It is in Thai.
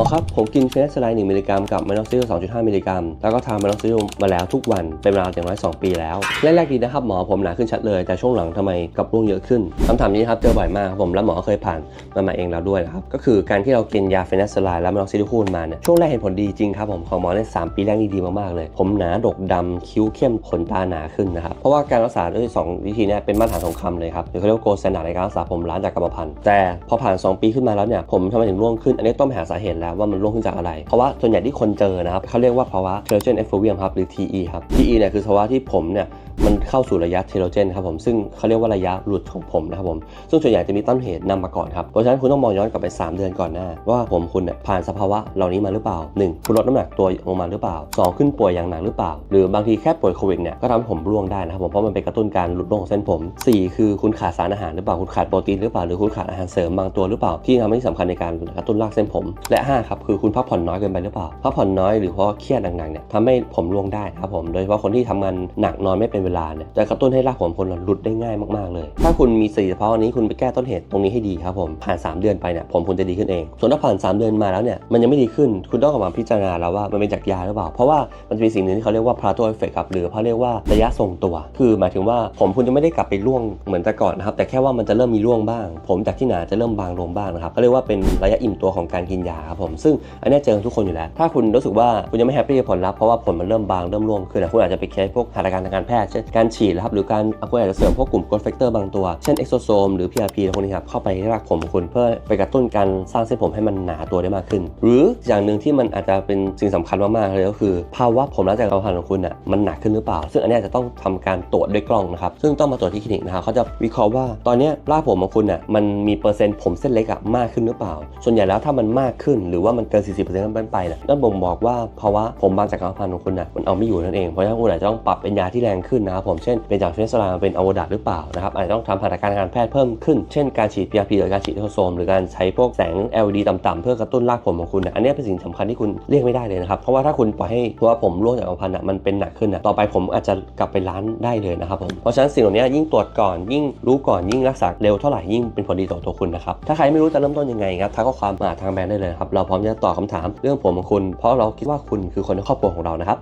อครับ ผมกินเฟสไลน์1มิลลิกรัมกับมานอกซิล2.5มิลลิกรัมแล้วก็ทานมานอกซิลมาแล้วทุกวันเป็นเวลาอย่างน้อย2ปีแล้วแรกๆดีนะครับหมอผมหนาขึ้นชัดเลย แต่ช่วงหลังทำไมกับร่วงเยอะขึ้นคำถามนี้ครับเจอบ่อยมากครับผมและหมอเคยผ่านมันมาเองแล้วด้วยนะครับก็คือการที่เรากินยาเฟสไลน์และมานอกซิลคูนมาเนี่ยช่วงแรกเห็นผลดีจริงครับผมของหมอในสามปีแรกนี่ดีมากๆเลย ผมหนาดกดำคิ้วเข้มขนตาหนาขึ้นนะครับเพราะว่าการรักษาด้วยสองวิธีนี้เป็นมาตรฐานสงครามเลยครับหรือเขาเรียกว่าโกลด์สแตนดาร์ดในการรักษาผมล้านจากกรรมพันธุ์แต่พอผ่าน 2 ปีขึ้นมาแล้วเนี่ยผมทำไมถึงร่วงขึ้นอันนี้ต้องไปหาสาเหตุแล้วว่ามันร่วงขึ้นจากอะไร เพราะว่าส่วนใหญ่ที่คนเจอนะครับเขาเรียกว่าภาวะเทโรเจนเอฟโฟเวียมครับหรือ TE ครับ TE เนี่ยคือภาวะที่ผมเนี่ยมันเข้าสู่ระยะเทโรเจนครับผมซึ่งเขาเรียกว่าระยะหลุดของผมนะครับผมซึ่งส่วนใหญ่จะมีต้นเหตุนำมาก่อนครับเพราะฉะนั้นคุณต้องมองย้อนกลับไป 3 เดือนก่อนหน้า ว่าผมคุณเนี่ยผ่านสภาวะเหล่านี้มาหรือเปล่า 1. คุณลดน้ำหนักตัวลงมาหรือเปล่า 2. ขึ้นป่วยอย่างหนักหรือเปล่า หรือบางทีแค่ป่วยโควิดเนี่ยก็ทำให้ผมร่วงได้นะครับผมเพราะมันเป็นกระตุ้นการหลุดร่วงของเส้นผม 4. คือคุณขาดสารอาหารหรือเปล่าคุณขาดโปรตีนหรือเปล่าหรือคุณขาดอาหารเสริมบางตัวหรือเปล่าที่ทำให้สำคัญในการกระตุ้นรากเส้นผม และ5ครับคือคุณพักผ่อนน้อยเกินไปหรือเปล่าพักผ่อนน้อยหรือเพราะเครียดหนักๆเนี่ยทำให้ผมร่วงได้นะครับผมโดยเฉพาะคนที่ทำงานหนักนอนไม่เป็นเวลาเนี่ยจะกระตุ้นให้รากผมคนหลุดได้ง่ายมากๆเลย ถ้าคุณมีสติเฉพาะอันนี้คุณไปแก้ต้นเหตุตรงนี้ให้ดีครับผมผ่าน 3 เดือนไปเนี่ยผมคุณจะดีขึ้นเอง ส่วนถ้าผ่าน 3 เดือนมาแล้วเนี่ยมันยังไม่ดีขึ้น คุณต้องกลับมาพิจารณาแล้วว่ามันเป็นจากยาหรือเปล่า เพราะว่ามันจะมีสิ่งหนึ่งที่เขาเรียกว่า plateau effect ครับหรือเขาเรียกว่าระยะทรงตัว คือหมายถึงว่าผมคุณจะไม่ได้กลับไปร่วงเหมือนแต่ก่อนนะครับแต่แค่ว่ามันจะเริ่มมีร่วงบ้าง ผมจากที่หนาจะเริ่มบางลงบ้างนะครับก็เรียกว่าเป็นระยะอิ่มตัวของการกินยาครับผมซึ่งอันนี้เจอทุกคนอยู่แล้ว ถ้าคุณรู้สึกว่าคุณยังไม่แฮปปี้กับผลลัพธ์เพราะว่าผลมันเริ่มบางเริ่มร่วงขึ้นอะคุณอาจจะไปใช้พวกหัตถการทางการแพทย์เช่นการฉีดนะครับหรือการคุณอาจจะเสริมพวกกลุ่ม growth factor บางตัวเช่น exosome หรือ PRP พวกนี้ครับเข้าไปในรากผมของคุณเพื่อไปกระตุ้นการสร้างเส้นผมให้มันหนาตัวได้มากขึ้น หรืออย่างหนึ่งที่มันอาจจะเป็นสิ่งสำคัญมากๆเลยก็คือ ภาวะผมรักจากกรรมพันธุ์ของคุณอะมันหนักขึ้นหรือเปล่า ซึ่งอันนี้จะต้องทำการตรวจด้วยกล้องนะครับซึ่งต้องมาตรวจที่คลินิกนะครับเขาจะวิเคราะห์ว่าตอนนี้รากผมของคุณอะมันมีเปอร์เซ็นต์ผมเส้นเล็กอะมากขึ้นหรือเปล่า ส่วนใหญ่แล้วถ้ามันมากขึ้นหรือว่ามันเกิน 40%ขึ้นไปเนี่ยนั่นบ่งบอกว่าภาวะผมบางจากกรรพันของคุณอะมันเอาไม่อยู่นั่นเอง เพราะฉะนั้นคุณอาจจะต้องปรับเป็นยาที่แรงขึ้นนะครับผม เช่น เป็นจากเฟสลาเป็นอะโวดาหรือเปล่านะครับ อาจจะต้องทำหัตถการการแพทย์เพิ่มขึ้น เช่น การฉีด PRP หรือการฉีดโทโซมหรือการใช้พวกแสง LED ต่ำๆเพื่อกระตุ้นรากผมของคุณนะอันนี้เป็นสิ่งสำคัญที่คุณเลี่ยงไม่ได้เลยนะครับ เพราะว่าถ้าคุณปล่อยให้เพราะว่าผมร่วงจากกรรพันธุ์อะมันเป็นหนักขึ้นอะต่อไปผมอาจจะกลับไปร้านได้เลยนะครับผม เพราะฉะนั้นสิ่งเหล่านี้ยิ่งตรวจก่อนยิ่งรู้ก่อนยิ่งรักษาเร็วเท่าไหร่ยิ่งเป็นผลดีต่อตัวคุณนะครับถ้าใครไม่รู้จะเริ่มต้นยังไงครับทักข้อความมาทางแบรนด์ได้เลยครับเราพร้อมจะตอบคำถามเรื่องผมของคุณ เพราะเราคิดว่าคุณคือคนในครอบครัวของเรานะครับ